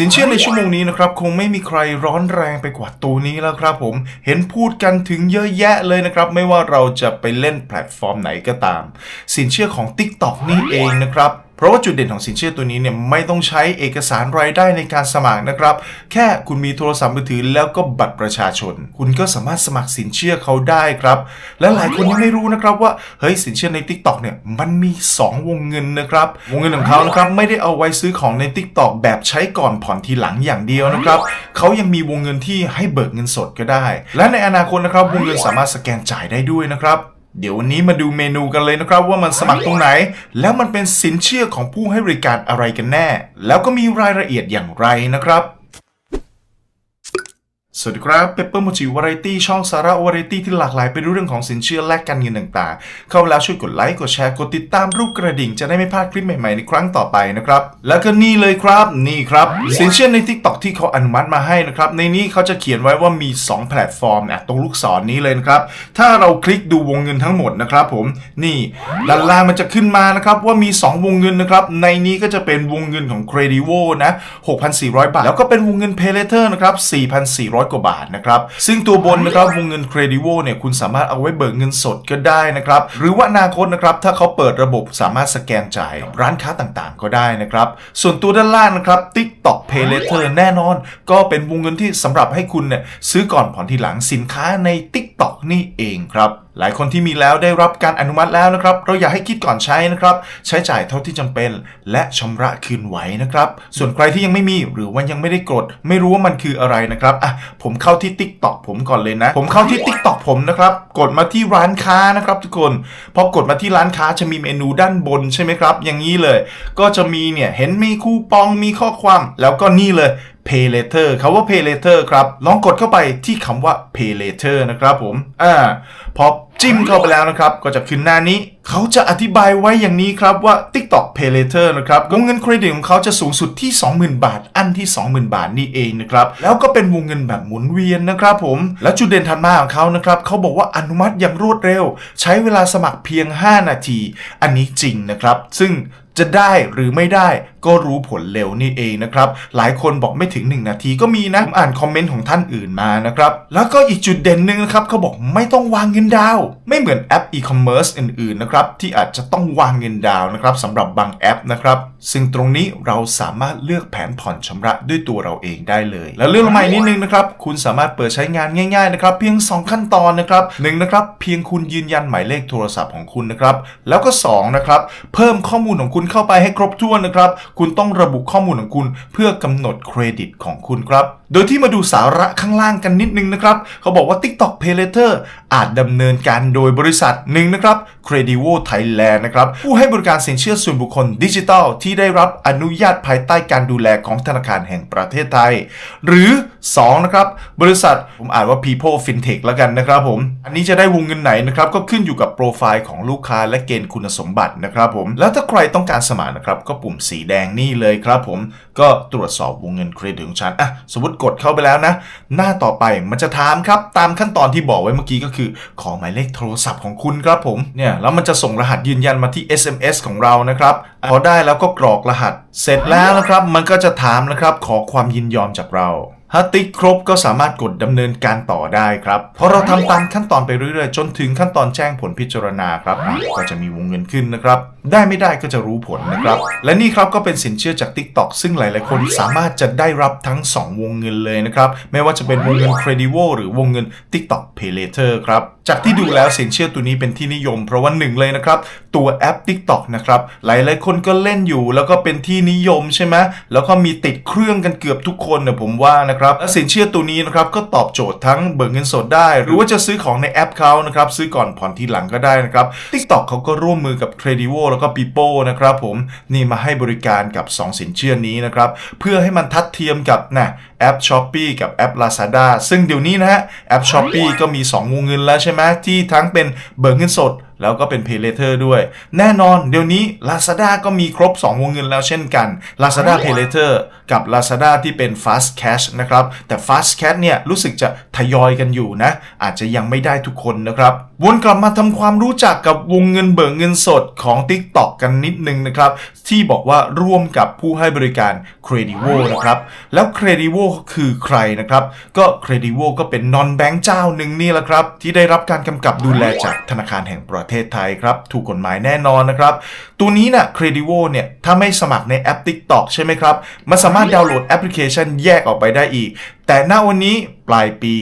สินเชื่อในชั่วโมงนี้นะครับคงไม่มีใครร้อนแรงไปกว่าตัวนี้แล้วครับผมเห็นพูดกันถึงเยอะแยะเลยนะครับ ไม่ว่าเราจะไปเล่นแพลตฟอร์มไหนก็ตาม สินเชื่อของ TikTok นี่เองนะครับ เพราะว่าจุดเด่นของสินเชื่อตัวนี้เนี่ยไม่ต้องใช้เอกสารรายได้ในการสมัครนะครับ แค่คุณมีโทรศัพท์มือถือแล้วก็บัตรประชาชน คุณก็สามารถสมัครสินเชื่อเขาได้ครับ และหลายคนยังไม่รู้นะครับว่าเฮ้ยสินเชื่อใน TikTok เนี่ยมันมี 2 วงเงินนะครับวงเงินของเขานะครับไม่ได้เอาไว้ซื้อของใน TikTok แบบใช้ก่อนผ่อนทีหลังอย่างเดียวนะครับเขายังมีวงเงินที่ให้เบิกเงินสดก็ได้ และในอนาคตนะครับวงเงินสามารถสแกนจ่ายได้ด้วยนะครับ เดี๋ยววันนี้มาดูเมนูกันเลยนะครับ ว่ามันสมัครตรงไหน แล้วมันเป็นสินเชื่อของผู้ให้บริการอะไรกันแน่ แล้วก็มีรายละเอียดอย่างไรนะครับ สวัสดีครับเปเปอร์มูจิวาไรตี้ช่องสาระวาไรตี้ที่หลากหลายไปด้วยเรื่องของสินเชื่อและการเงินต่างๆ เข้ามาแล้วช่วยกดไลค์กดแชร์กดติดตามรูปกระดิ่งจะได้ไม่พลาดคลิปใหม่ๆในครั้งต่อไปนะครับ แล้วก็นี่เลยครับนี่ครับ สินเชื่อใน TikTok ที่เขาอนุมัติมาให้นะครับ ในนี้เขาจะเขียนไว้ว่ามี 2 แพลตฟอร์มนะตรงลูกศรนี้เลยนะครับ ถ้าเราคลิกดูวงเงินทั้งหมดนะครับผมนี่ด้านล่างมันจะขึ้นมานะครับว่ามี 2 วงเงินนะครับในนี้ก็จะเป็นวงเงินของ Credivo นะ6,400 บาท แล้วก็เป็นวงเงิน Pay Later นะครับ4,400กว่าบาทนะครับ ซึ่งตัวบนนะครับวงเงินเครดิวโวเนี่ยคุณสามารถเอาไว้เบิกเงินสดก็ได้นะครับ หรือว่าอนาคตนะครับถ้าเขาเปิดระบบสามารถสแกนจ่ายร้านค้าต่างๆ ก็ได้นะครับ ส่วนตัวด้านล่างนะครับ TikTok Pay Later แน่นอน ก็เป็นวงเงินที่สำหรับให้คุณเนี่ยซื้อก่อนผ่อนทีหลังสินค้าใน TikTok นี่เองครับ หลายคนที่มีแล้วได้รับการอนุมัติแล้วนะครับ เราอยากให้คิดก่อนใช้นะครับ ใช้จ่ายเท่าที่จำเป็น และชำระคืนไหวนะครับ ส่วนใครที่ยังไม่มีหรือว่ายังไม่ได้กด ไม่รู้ว่ามันคืออะไรนะครับอะผมเข้าที่ TikTok ผมก่อนเลยนะ ผมเข้าที่ TikTok ผมนะครับ กดมาที่ร้านค้านะครับทุกคน พอกดมาที่ร้านค้าจะมีเมนูด้านบนใช่ไหมครับ อย่างนี้เลย ก็จะมีเนี่ยเห็นมีคูปองมีข้อความแล้วก็นี่เลย Pay Later คำว่า Pay Later ครับ ลองกดเข้าไปที่คำว่า Pay Later นะครับผม อ่า พอ จิ้มเข้าไปแล้วนะครับ ก็จะขึ้นหน้านี้ เขาจะอธิบายไว้อย่างนี้ครับว่า TikTok Pay Later นะครับวงเงินเครดิตของเขาจะสูงสุดที่ 20,000 บาท อันที่ 20,000 บาทนี่เองนะครับ แล้วก็เป็นวงเงินแบบหมุนเวียนนะครับผม แล้วจุดเด่นถัดมาของเขานะครับเขาบอกว่าอนุมัติอย่างรวดเร็ว ใช้เวลาสมัครเพียง 5 นาที อันนี้จริงนะครับ ซึ่งจะได้หรือไม่ได้ก็รู้ผลเร็วนี่เองนะครับ หลายคนบอกไม่ถึง 1 นาทีก็มีนะผมอ่านคอมเมนต์ของท่านอื่นมานะครับ แล้วก็อีกจุดเด่นหนึ่งนะครับเขาบอกไม่ต้องวางเงินดาวน์ไม่เหมือนแอปอีคอมเมิร์ซอื่นๆนะครับที่อาจจะต้องวางเงินดาวน์นะครับสำหรับบางแอปนะครับซึ่งตรงนี้เราสามารถเลือกแผนผ่อนชำระด้วยตัวเราเองได้เลย แล้วเรื่องลงมาอีกนิดนึงนะครับคุณสามารถเปิดใช้งานง่ายๆนะครับเพียง 2 ขั้นตอนนะครับหนึ่งนะครับเพียงคุณยืนยันหมายเลขโทรศัพท์ของคุณนะครับแล้วก็สองนะครับเพิ่มข้อมูลของคุณเข้าไปให้ครบถ้วนนะครับคุณต้องระบุข้อมูลของคุณเพื่อกำหนดเครดิตของคุณครับ โดยที่มาดูสาระข้างล่างกันนิดนึงนะครับ เขาบอกว่า TikTok Pay Later อาจดำเนินการโดยบริษัทหนึ่งนะครับ Credivo Thailand นะครับ ผู้ให้บริการสินเชื่อส่วนบุคคลดิจิทัล ที่ได้รับอนุญาตภายใต้การดูแลของธนาคารแห่งประเทศไทย หรือ 2 นะครับ บริษัทผมอ่านว่า People FinTech แล้วกันนะครับผม อันนี้จะได้วงเงินไหนนะครับ ก็ขึ้นอยู่กับโปรไฟล์ของลูกค้าและเกณฑ์คุณสมบัตินะครับผม แล้วถ้าใครต้องการสมัครนะครับ ก็ปุ่มสีแดงนี่เลยครับผม ก็ตรวจสอบวงเงินเครดิตของฉันอะสมมติกดเข้าไปแล้วนะ หน้าต่อไปมันจะถามครับ ตามขั้นตอนที่บอกไว้เมื่อกี้ก็คือือขอหมายเลขโทรศัพท์ของคุณครับผมเนี่ยแล้วมันจะส่งรหัสยืนยันมาที่ SMS ของเรานะครับพอได้แล้วก็กรอกรหัส เสร็จแล้วนะครับมันก็จะถามนะครับขอความยินยอมจากเรา ถ้าติ๊กครบก็สามารถกดดำเนินการต่อได้ครับพอเราทำตามขั้นตอนไปเรื่อยๆ จนถึงขั้นตอนแจ้งผลพิจารณาครับก็จะมีวงเงินขึ้นนะครับ ได้ไม่ได้ก็จะรู้ผลนะครับ และนี่ครับก็เป็นสินเชื่อจาก TikTok ซึ่งหลายๆ คนสามารถจะได้รับทั้ง 2 วงเงินเลยนะครับ ไม่ว่าจะเป็นวงเงิน Credivo หรือวงเงิน TikTok Pay Later ครับจากที่ดูแล้วสินเชื่อตัวนี้เป็นที่นิยม เพราะว่าหนึ่งเลยนะครับ ตัวแอป TikTok นะครับหลายๆคนก็เล่นอยู่ แล้วก็เป็นที่นิยมใช่ไหมแล้วก็มีติดเครื่องกันเกือบทุกคนนะผมว่านะครับและสินเชื่อตัวนี้นะครับก็ตอบโจทย์ทั้งเบิกเงินสดได้ หรือว่าจะซื้อของในแอปเขานะครับซื้อก่อนผ่อนทีหลังก็ได้นะครับ TikTok เขาก็ร่วมมือกับ Credivo แล้วก็ Pipo นะครับผมนี่มาให้บริการกับ 2 สินเชื่อนี้นะครับเพื่อให้มันทัดเทียมกับนะแอป s h o p e e กับแอป Lazada ซึ่งเดี๋ยวนี้นะฮะแอป s h o p e e ก็มี 2 วงเงินแล้วใช่ไหมที่ทั้งเป็นเบิกเงินสด แล้วก็เป็น Pay Later ด้วย แน่นอนเดี๋ยวนี้ Lazada ก็มีครบ 2 วงเงินแล้วเช่นกัน Lazada Pay Later กับ Lazada ที่เป็น Fast Cash นะครับ แต่ Fast Cash เนี่ยรู้สึกจะทยอยกันอยู่นะ อาจจะยังไม่ได้ทุกคนนะครับ วนกลับมาทำความรู้จักกับวงเงินเบิกเงินสดของ TikTok กันนิดนึงนะครับ ที่บอกว่าร่วมกับผู้ให้บริการ Credivo นะครับแล้ว Credivo คือใครนะครับ ก็ Credivo ก็เป็น non bank เจ้าหนึ่งนี่แหละครับที่ได้รับการกำกับดูแลจากธนาคารแห่งประเทศไทยครับ ถูกกฎหมายแน่นอนนะครับ ตัวนี้นะ่ะ Credivo เนี่ย ถ้าไม่สมัครในแอป TikTok ใช่ไหมครับ มันสามารถดาวน์โหลดแอปพลิเคชันแยกออกไปได้อีก แต่ณวันนี้ปลายปี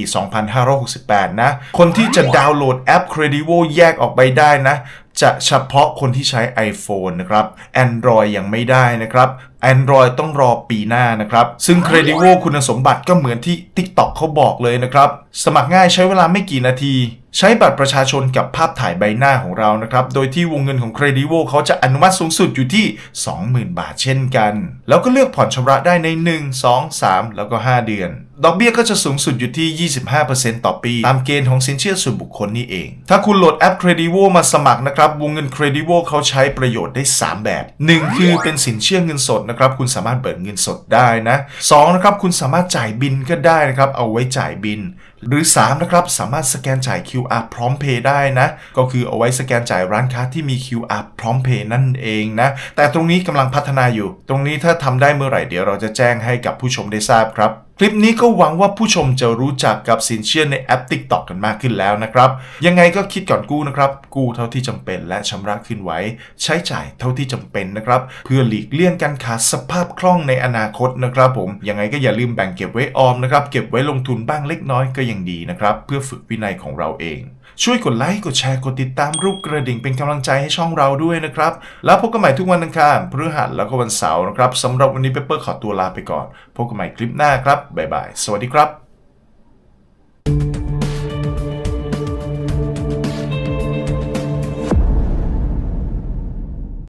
2568 นะ คนที่จะดาวน์โหลดแอป Credivo แยกออกไปได้นะ จะเฉพาะคนที่ใช้ iPhone นะครับ Android ยังไม่ได้นะครับ Android ต้องรอปีหน้านะครับ ซึ่ง Credivo คุณสมบัติก็เหมือนที่ TikTok เขาบอกเลยนะครับ สมัครง่ายใช้เวลาไม่กี่นาที ใช้บัตรประชาชนกับภาพถ่ายใบหน้าของเรานะครับ โดยที่วงเงินของ Credivo เขาจะอนุมัติสูงสุดอยู่ที่ 20,000 บาทเช่นกัน แล้วก็เลือกผ่อนชำระได้ใน 1 2 3 แล้วก็ 5 เดือน ดอกเบี้ยก็จะสูงสุดอยู่ที่ 25%ต่อปี ตามเกณฑ์ของสินเชื่อส่วนบุคคลนี่เอง ถ้าคุณโหลดแอป Credivo มาสมัครนะครับ วงเงิน Credivo เขาใช้ประโยชน์ได้ 3 แบบ 1 คือเป็นสินเชื่อเงินสดนะครับคุณสามารถเบิกเงินสดได้นะ2นะครับคุณสามารถจ่ายบินก็ได้นะครับเอาไว้จ่ายบิน หรือ3นะครับสามารถสแกนจ่าย QR พร้อมเพย์ได้นะก็คือเอาไว้สแกนจ่ายร้านค้าที่มี QR พร้อมเพย์นั่นเองนะแต่ตรงนี้กำลังพัฒนาอยู่ ตรงนี้ถ้าทำได้เมื่อไหร่เดี๋ยวเราจะแจ้งให้กับผู้ชมได้ทราบครับ คลิปนี้ก็หวังว่าผู้ชมจะรู้จักกับสินเชื่อในแอป TikTok กันมากขึ้นแล้วนะครับ ยังไงก็คิดก่อนกู้นะครับ กู้เท่าที่จำเป็นและชำระคืนไว้ ใช้จ่ายเท่าที่จำเป็นนะครับ เพื่อหลีกเลี่ยงการขาดสภาพคล่องในอนาคตนะครับผม ยังไงก็อย่าลืมแบ่งเก็บไว้ออมนะครับ เก็บไว้ลงทุนบ้างเล็กน้อยก็ยังดีนะครับ เพื่อฝึกวินัยของเราเอง ช่วยกดไลค์กดแชร์กดติดตามรูปกระดิ่งเป็นกำลังใจให้ช่องเราด้วยนะครับ แล้วพบกันใหม่ทุกวันอังคารพฤหัสแล้วก็วันเสาร์นะครับสำหรับวันนี้เปเปอร์ขอตัวลาไปก่อน พบกันใหม่คลิปหน้าครับบ๊ายบายสวัสดีครับ